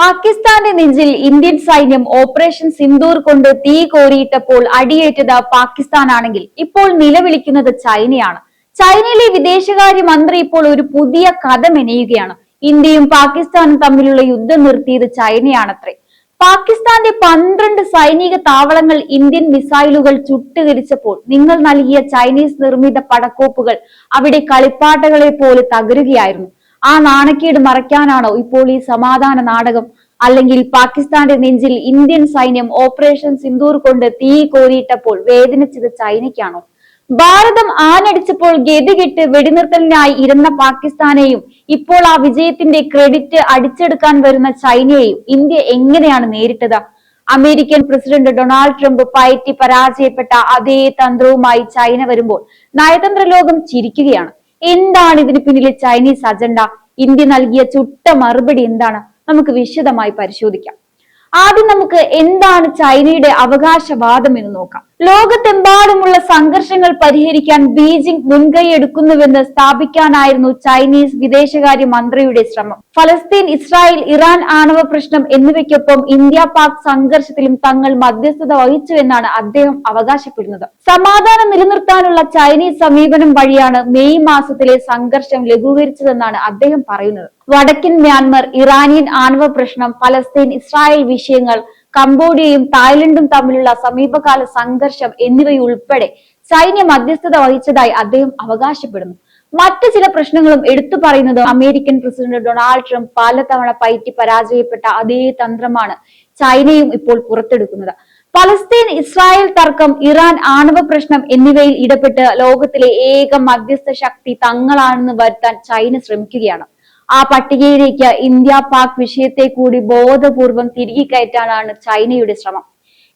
പാകിസ്ഥാന്റെ നെഞ്ചിൽ ഇന്ത്യൻ സൈന്യം ഓപ്പറേഷൻ സിന്ദൂർ കൊണ്ട് തീ കോരിയിട്ടപ്പോൾ അടിയേറ്റത് പാകിസ്ഥാനാണെങ്കിൽ ഇപ്പോൾ നിലവിളിക്കുന്നത് ചൈനയാണ്. ചൈനയിലെ വിദേശകാര്യ മന്ത്രി ഇപ്പോൾ ഒരു പുതിയ കഥ മെനയുകയാണ്. ഇന്ത്യയും പാകിസ്ഥാനും തമ്മിലുള്ള യുദ്ധം നിർത്തിയത് ചൈനയാണത്രേ. പാകിസ്ഥാന്റെ പന്ത്രണ്ട് സൈനിക താവളങ്ങൾ ഇന്ത്യൻ മിസൈലുകൾ ചുട്ടുകരിച്ചപ്പോൾ നിങ്ങൾ നൽകിയ ചൈനീസ് നിർമ്മിത പടക്കോപ്പുകൾ അവിടെ കളിപ്പാട്ടകളെ പോലെ തകരുകയായിരുന്നു. ആ നാണക്കേട് മറയ്ക്കാനാണോ ഇപ്പോൾ ഈ സമാധാന നാടകം? അല്ലെങ്കിൽ പാകിസ്ഥാന്റെ നെഞ്ചിൽ ഇന്ത്യൻ സൈന്യം ഓപ്പറേഷൻ സിന്ദൂർ കൊണ്ട് തീ കോരിയിട്ടപ്പോൾ വേദനിച്ചത് ചൈനയ്ക്കാണോ? ഭാരതം ആനടിച്ചപ്പോൾ ഗതികെട്ട് വെടിനിർത്തലിനായി ഇരുന്ന പാകിസ്ഥാനെയും ഇപ്പോൾ ആ വിജയത്തിന്റെ ക്രെഡിറ്റ് അടിച്ചെടുക്കാൻ വരുന്ന ചൈനയെയും ഇന്ത്യ എങ്ങനെയാണ് നേരിട്ടത്? അമേരിക്കൻ പ്രസിഡന്റ് ഡൊണാൾഡ് ട്രംപ് പയറ്റി പരാജയപ്പെട്ട അതേ തന്ത്രവുമായി ചൈന വരുമ്പോൾ നയതന്ത്ര ലോകം ചിരിക്കുകയാണ്. എന്താണ് ഇതിന് പിന്നിലെ ചൈനീസ് അജണ്ട ഇന്ത്യ നൽകിയ ചുട്ട മറുപടി എന്താണ്? നമുക്ക് വിശദമായി പരിശോധിക്കാം. ആദ്യം നമുക്ക് എന്താണ് ചൈനയുടെ അവകാശവാദം എന്ന് നോക്കാം. ലോകത്തെമ്പാടുമുള്ള സംഘർഷങ്ങൾ പരിഹരിക്കാൻ ബീജിംഗ് മുൻകൈ എടുക്കുന്നുവെന്ന് സ്ഥാപിക്കാനായിരുന്നു ചൈനീസ് വിദേശകാര്യ മന്ത്രിയുടെ ശ്രമം. ഫലസ്തീൻ ഇസ്രായേൽ ഇറാൻ ആണവ പ്രശ്നം എന്നിവയ്ക്കൊപ്പം ഇന്ത്യ പാക് സംഘർഷത്തിലും തങ്ങൾ മധ്യസ്ഥത വഹിച്ചുവെന്നാണ് അദ്ദേഹം അവകാശപ്പെടുന്നത്. സമാധാനം നിലനിർത്താനുള്ള ചൈനീസ് സമീപനം വഴിയാണ് മെയ് മാസത്തിലെ സംഘർഷം ലഘൂകരിച്ചതെന്നാണ് അദ്ദേഹം പറയുന്നത്. വടക്കൻ മ്യാൻമർ ഇറാനിയൻ ആണവ പ്രശ്നം ഫലസ്തീൻ ഇസ്രായേൽ വിഷയങ്ങൾ കംബോഡിയയും തായ്ലൻഡും തമ്മിലുള്ള സമീപകാല സംഘർഷം എന്നിവയുൾപ്പെടെ സൈന്യ മധ്യസ്ഥത വഹിച്ചതായി അദ്ദേഹം അവകാശപ്പെടുന്നു. മറ്റു ചില പ്രശ്നങ്ങളും എടുത്തു പറയുന്നത് അമേരിക്കൻ പ്രസിഡന്റ് ഡൊണാൾഡ് ട്രംപ് പലതവണ പയറ്റി പരാജയപ്പെട്ട അതേ തന്ത്രമാണ് ചൈനയും ഇപ്പോൾ പുറത്തെടുക്കുന്നത്. പലസ്തീൻ ഇസ്രായേൽ തർക്കം ഇറാൻ ആണവ പ്രശ്നം എന്നിവയിൽ ഇടപെട്ട് ലോകത്തിലെ ഏക മധ്യസ്ഥ ശക്തി തങ്ങളാണെന്ന് വരുത്താൻ ചൈന ശ്രമിക്കുകയാണ്. ആ പട്ടികയിലേക്ക് ഇന്ത്യ പാക് വിഷയത്തെ കൂടി ബോധപൂർവം തിരികെ കയറ്റാനാണ് ചൈനയുടെ ശ്രമം.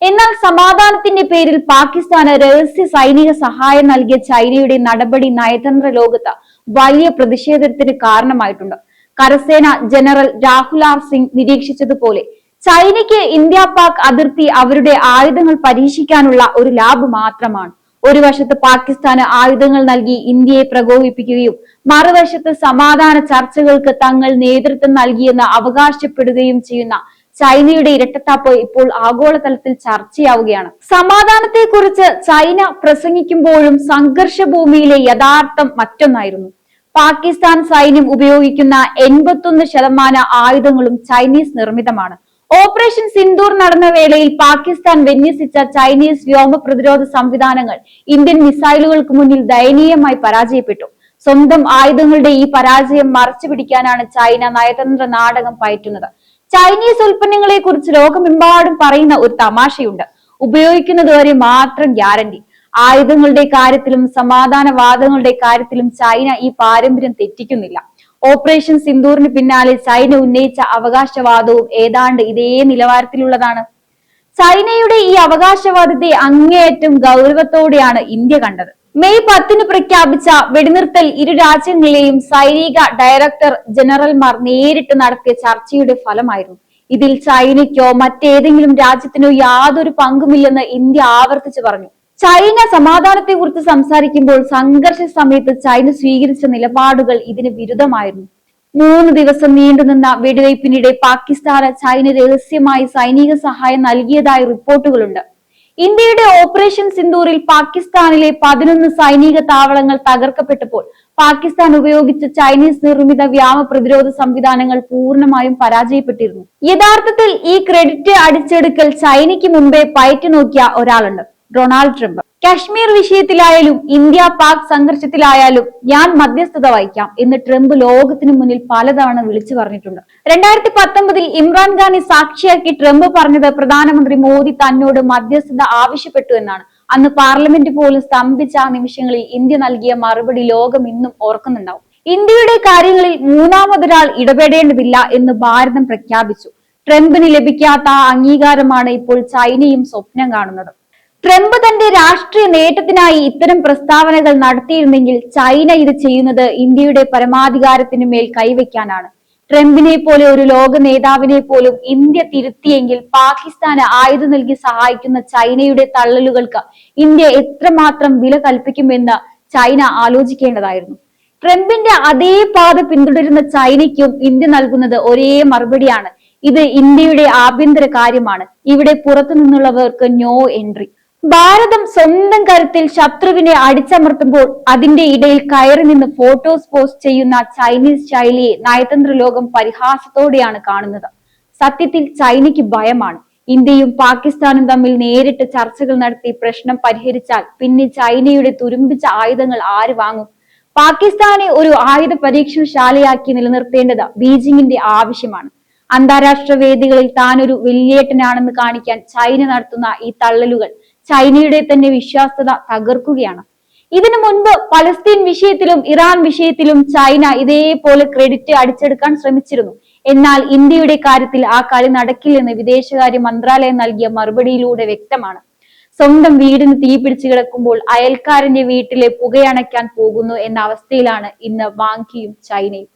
എന്നാൽ സമാധാനത്തിന്റെ പേരിൽ പാകിസ്ഥാന് രഹസ്യ സൈനിക സഹായം നൽകിയ ചൈനയുടെ നടപടി നയതന്ത്ര ലോകത്ത് വലിയ പ്രതിഷേധത്തിന് കാരണമായിട്ടുണ്ട്. കരസേന ജനറൽ രാഹുൽ ആർ സിംഗ് നിരീക്ഷിച്ചതുപോലെ ചൈനയ്ക്ക് ഇന്ത്യ പാക് അതിർത്തി അവരുടെ ആയുധങ്ങൾ പരീക്ഷിക്കാനുള്ള ഒരു ലാബ് മാത്രമാണ്. ഒരു വശത്ത് പാകിസ്ഥാന് ആയുധങ്ങൾ നൽകി ഇന്ത്യയെ പ്രകോപിപ്പിക്കുകയും മറുവശത്ത് സമാധാന ചർച്ചകൾക്ക് തങ്ങൾ നേതൃത്വം നൽകിയെന്ന് അവകാശപ്പെടുകയും ചെയ്യുന്ന ചൈനയുടെ ഇരട്ടത്താപ്പ് ഇപ്പോൾ ആഗോളതലത്തിൽ ചർച്ചയാവുകയാണ്. സമാധാനത്തെക്കുറിച്ച് ചൈന പ്രസംഗിക്കുമ്പോഴും സംഘർഷ ഭൂമിയിലെ യഥാർത്ഥം മറ്റൊന്നായിരുന്നു. പാകിസ്ഥാൻ സൈന്യം ഉപയോഗിക്കുന്ന എൺപത്തൊന്ന് ശതമാനം ആയുധങ്ങളും ചൈനീസ് നിർമ്മിതമാണ്. ഓപ്പറേഷൻ സിന്ദൂർ നടന്ന വേളയിൽ പാകിസ്ഥാൻ വിന്യസിച്ച ചൈനീസ് വ്യോമ പ്രതിരോധ സംവിധാനങ്ങൾ ഇന്ത്യൻ മിസൈലുകൾക്ക് മുന്നിൽ ദയനീയമായി പരാജയപ്പെട്ടു. സ്വന്തം ആയുധങ്ങളുടെ ഈ പരാജയം മറച്ചു പിടിക്കാനാണ് ചൈന നയതന്ത്ര നാടകം പയറ്റുന്നത്. ചൈനീസ് ഉൽപ്പന്നങ്ങളെ കുറിച്ച് ലോകമെമ്പാടും പറയുന്ന ഒരു തമാശയുണ്ട്. ഉപയോഗിക്കുന്നത് വരെ മാത്രം ഗ്യാരണ്ടി. ആയുധങ്ങളുടെ കാര്യത്തിലും സമാധാനവാദങ്ങളുടെ കാര്യത്തിലും ചൈന ഈ പാരമ്പര്യം തെറ്റിക്കുന്നില്ല. ഓപ്പറേഷൻ സിന്ദൂറിന് പിന്നാലെ ചൈന ഉന്നയിച്ച അവകാശവാദവും ഏതാണ്ട് ഇതേ നിലവാരത്തിലുള്ളതാണ്. ചൈനയുടെ ഈ അവകാശവാദത്തെ അങ്ങേയറ്റം ഗൗരവത്തോടെയാണ് ഇന്ത്യ കണ്ടത്. മെയ് പത്തിന് പ്രഖ്യാപിച്ച വെടിനിർത്തൽ ഇരു രാജ്യങ്ങളിലെയും സൈനിക ഡയറക്ടർ ജനറൽമാർ നേരിട്ട് നടത്തിയ ചർച്ചയുടെ ഫലമായിരുന്നു. ഇതിൽ ചൈനയ്ക്കോ മറ്റേതെങ്കിലും രാജ്യത്തിനോ യാതൊരു പങ്കുമില്ലെന്ന് ഇന്ത്യ ആവർത്തിച്ചു പറഞ്ഞു. ചൈന സമാധാനത്തെക്കുറിച്ച് സംസാരിക്കുമ്പോൾ സംഘർഷ സമയത്ത് ചൈന സ്വീകരിച്ച നിലപാടുകൾ ഇതിന് വിരുദ്ധമായിരുന്നു. മൂന്ന് ദിവസം നീണ്ടുനിന്ന വെടിവയ്പ്പിനിടെ പാകിസ്ഥാന് ചൈന രഹസ്യമായി സൈനിക സഹായം നൽകിയതായി റിപ്പോർട്ടുകളുണ്ട്. ഇന്ത്യയുടെ ഓപ്പറേഷൻ സിന്ദൂറിൽ പാകിസ്ഥാനിലെ പതിനൊന്ന് സൈനിക താവളങ്ങൾ തകർക്കപ്പെട്ടപ്പോൾ പാകിസ്ഥാൻ ഉപയോഗിച്ച ചൈനീസ് നിർമ്മിത വ്യാമ പ്രതിരോധ സംവിധാനങ്ങൾ പൂർണമായും പരാജയപ്പെട്ടിരുന്നു. യഥാർത്ഥത്തിൽ ഈ ക്രെഡിറ്റ് അടിച്ചെടുക്കൽ ചൈനയ്ക്ക് മുമ്പേ പയറ്റു നോക്കിയ ഒരാളുണ്ട്. Donald Trump. കാശ്മീർ വിഷയത്തിലായാലും ഇന്ത്യ പാക് സംഘർഷത്തിലായാലും ഞാൻ മധ്യസ്ഥത വഹിക്കാം എന്ന് ട്രംപ് ലോകത്തിന് മുന്നിൽ പലതവണ വിളിച്ചു പറഞ്ഞിട്ടുണ്ട്. രണ്ടായിരത്തി പത്തൊമ്പതിൽ ഇമ്രാൻഖാനെ സാക്ഷിയാക്കി ട്രംപ് പറഞ്ഞത് പ്രധാനമന്ത്രി മോദി തന്നോട് മധ്യസ്ഥത ആവശ്യപ്പെട്ടു എന്നാണ്. അന്ന് പാർലമെന്റ് പോലും സ്തംഭിച്ച ആ നിമിഷങ്ങളിൽ ഇന്ത്യ നൽകിയ മറുപടി ലോകം ഇന്നും ഓർക്കുന്നുണ്ടാവും. ഇന്ത്യയുടെ കാര്യങ്ങളിൽ മൂന്നാമതൊരാൾ ഇടപെടേണ്ടതില്ല എന്ന് ഭാരതം പ്രഖ്യാപിച്ചു. ട്രംപിന് ലഭിക്കാത്ത അംഗീകാരമാണ് ഇപ്പോൾ ചൈനയും സ്വപ്നം കാണുന്നത്. ട്രംപ് തന്റെ രാഷ്ട്രീയ നേട്ടത്തിനായി ഇത്തരം പ്രസ്താവനകൾ നടത്തിയിരുന്നെങ്കിൽ ചൈന ഇത് ചെയ്യുന്നത് ഇന്ത്യയുടെ പരമാധികാരത്തിന് മേൽ കൈവയ്ക്കാനാണ്. ട്രംപിനെ പോലെ ഒരു ലോക നേതാവിനെ പോലും ഇന്ത്യ തിരുത്തിയെങ്കിൽ പാകിസ്ഥാന് ആയുധം നൽകി സഹായിക്കുന്ന ചൈനയുടെ തള്ളലുകൾക്ക് ഇന്ത്യ എത്രമാത്രം വില കൽപ്പിക്കുമെന്ന് ചൈന ആലോചിക്കേണ്ടതായിരുന്നു. ട്രംപിന്റെ അതേ പാത പിന്തുടരുന്ന ചൈനയ്ക്കും ഇന്ത്യ നൽകുന്നത് ഒരേ മറുപടിയാണ്. ഇത് ഇന്ത്യയുടെ ആഭ്യന്തര കാര്യമാണ്. ഇവിടെ പുറത്തു നിന്നുള്ളവർക്ക് നോ എൻട്രി. ഭാരതം സ്വന്തം കരുത്തിൽ ശത്രുവിനെ അടിച്ചമർത്തുമ്പോൾ അതിന്റെ ഇടയിൽ കയറി നിന്ന് ഫോട്ടോസ് പോസ്റ്റ് ചെയ്യുന്ന ചൈനീസ് ശൈലിയെ നയതന്ത്ര ലോകം പരിഹാസത്തോടെയാണ് കാണുന്നത്. സത്യത്തിൽ ചൈനയ്ക്ക് ഭയമാണ്. ഇന്ത്യയും പാകിസ്ഥാനും തമ്മിൽ നേരിട്ട് ചർച്ചകൾ നടത്തി പ്രശ്നം പരിഹരിച്ചാൽ പിന്നെ ചൈനയുടെ തുരുമ്പിച്ച ആയുധങ്ങൾ ആര് വാങ്ങും? പാകിസ്ഥാനെ ഒരു ആയുധ പരീക്ഷണശാലയാക്കി നിലനിർത്തേണ്ടത് ബീജിംഗിന്റെ ആവശ്യമാണ്. അന്താരാഷ്ട്ര വേദികളിൽ താൻ ഒരു കാണിക്കാൻ ചൈന നടത്തുന്ന ഈ തള്ളലുകൾ ചൈനയുടെ തന്നെ വിശ്വാസ്യത തകർക്കുകയാണ്. ഇതിനു മുൻപ് പലസ്തീൻ വിഷയത്തിലും ഇറാൻ വിഷയത്തിലും ചൈന ഇതേപോലെ ക്രെഡിറ്റ് അടിച്ചെടുക്കാൻ ശ്രമിച്ചിരുന്നു. എന്നാൽ ഇന്ത്യയുടെ കാര്യത്തിൽ ആ കളി നടക്കില്ലെന്ന് വിദേശകാര്യ മന്ത്രാലയം നൽകിയ മറുപടിയിലൂടെ വ്യക്തമാണ്. സ്വന്തം വീടിന് തീ പിടിച്ചു കിടക്കുമ്പോൾ അയൽക്കാരന്റെ വീട്ടിലെ പുകയണയ്ക്കാൻ പോകുന്നു എന്ന അവസ്ഥയിലാണ് ഇന്ന് വാങ്കിയും ചൈനയും.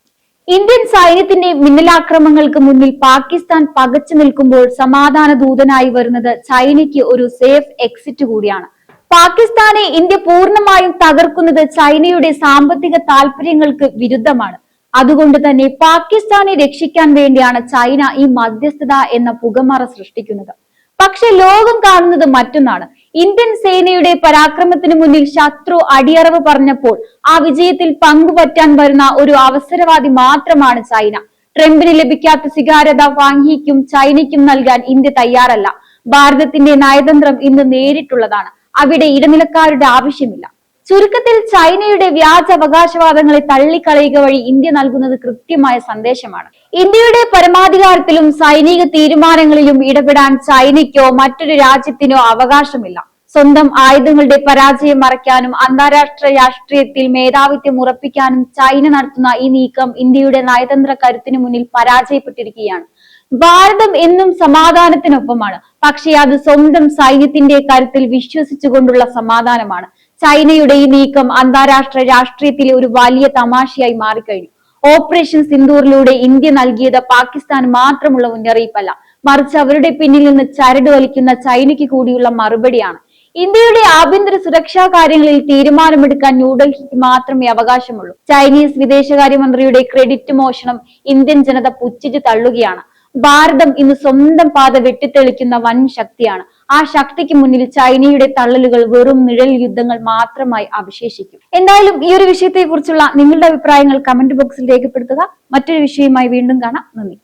ഇന്ത്യൻ സൈന്യത്തിന്റെ മിന്നലാക്രമങ്ങൾക്ക് മുന്നിൽ പാകിസ്ഥാൻ പകച്ചു നിൽക്കുമ്പോൾ സമാധാന ദൂതനായി വരുന്നത് ചൈനയ്ക്ക് ഒരു സേഫ് എക്സിറ്റ് കൂടിയാണ്. പാകിസ്ഥാനെ ഇന്ത്യ പൂർണമായും തകർക്കുന്നത് ചൈനയുടെ സാമ്പത്തിക താല്പര്യങ്ങൾക്ക് വിരുദ്ധമാണ്. അതുകൊണ്ട് തന്നെ പാകിസ്ഥാനെ രക്ഷിക്കാൻ വേണ്ടിയാണ് ചൈന ഈ മധ്യസ്ഥത എന്ന പുകമറ സൃഷ്ടിക്കുന്നത്. പക്ഷെ ലോകം കാണുന്നത് മറ്റൊന്നാണ്. ഇന്ത്യൻ സേനയുടെ പരാക്രമത്തിന് മുന്നിൽ ശത്രു അടിയറവ് പറഞ്ഞപ്പോൾ ആ വിജയത്തിൽ പങ്കുപറ്റാൻ വരുന്ന ഒരു അവസരവാദി മാത്രമാണ് ചൈന. ട്രംപിന് ലഭിക്കാത്ത സ്വീകാര്യത വാങ്ങിക്കും ചൈനയ്ക്കും നൽകാൻ ഇന്ത്യ തയ്യാറല്ല. ഭാരതത്തിന്റെ നയതന്ത്രം ഇന്ന് നേരിട്ടുള്ളതാണ്. അവിടെ ഇടനിലക്കാരുടെ ആവശ്യമില്ല. ചുരുക്കത്തിൽ ചൈനയുടെ വ്യാജ അവകാശവാദങ്ങളെ തള്ളിക്കളയുക വഴി ഇന്ത്യ നൽകുന്നത് കൃത്യമായ സന്ദേശമാണ്. ഇന്ത്യയുടെ പരമാധികാരത്തിലും സൈനിക തീരുമാനങ്ങളിലും ഇടപെടാൻ ചൈനയ്ക്കോ മറ്റൊരു രാജ്യത്തിനോ അവകാശമില്ല. സ്വന്തം ആയുധങ്ങളുടെ പരാജയം മറയ്ക്കാനും അന്താരാഷ്ട്ര രാഷ്ട്രീയത്തിൽ മേധാവിത്വം ഉറപ്പിക്കാനും ചൈന നടത്തുന്ന ഈ നീക്കം ഇന്ത്യയുടെ നയതന്ത്ര കരുത്തിന് മുന്നിൽ പരാജയപ്പെട്ടിരിക്കുകയാണ്. ഭാരതം എന്നും സമാധാനത്തിനൊപ്പമാണ്. പക്ഷേ അത് സ്വന്തം സൈന്യത്തിന്റെ കരുത്തിൽ വിശ്വസിച്ചുകൊണ്ടുള്ള സമാധാനമാണ്. ചൈനയുടെ ഈ നീക്കം അന്താരാഷ്ട്ര രാഷ്ട്രീയത്തിലെ ഒരു വലിയ തമാശയായി മാറിക്കഴിഞ്ഞു. ഓപ്പറേഷൻ സിന്ദൂറിലൂടെ ഇന്ത്യ നൽകിയത് പാകിസ്ഥാൻ മാത്രമുള്ള മുന്നറിയിപ്പല്ല. മറിച്ച് അവരുടെ പിന്നിൽ നിന്ന് ചരട് വലിക്കുന്ന ചൈനയ്ക്ക് കൂടിയുള്ള മറുപടിയാണ്. ഇന്ത്യയുടെ ആഭ്യന്തര സുരക്ഷാ കാര്യങ്ങളിൽ തീരുമാനമെടുക്കാൻ ന്യൂഡൽഹിക്ക് മാത്രമേ അവകാശമുള്ളൂ. ചൈനീസ് വിദേശകാര്യമന്ത്രിയുടെ ക്രെഡിറ്റ് മോഷണം ഇന്ത്യൻ ജനത പുച്ഛിച്ചു തള്ളുകയാണ്. ഭാരതം ഇന്ന് സ്വന്തം പാത വെട്ടിത്തെളിക്കുന്ന വൻ ശക്തിയാണ്. ആ ശക്തിക്ക് മുന്നിൽ ചൈനയുടെ തള്ളലുകൾ വെറും നിഴൽ യുദ്ധങ്ങൾ മാത്രമായി അവശേഷിക്കും. എന്തായാലും ഈ ഒരു വിഷയത്തെ കുറിച്ചുള്ള നിങ്ങളുടെ അഭിപ്രായങ്ങൾ കമന്റ് ബോക്സിൽ രേഖപ്പെടുത്തുക. മറ്റൊരു വിഷയവുമായി വീണ്ടും കാണാം. നന്ദി.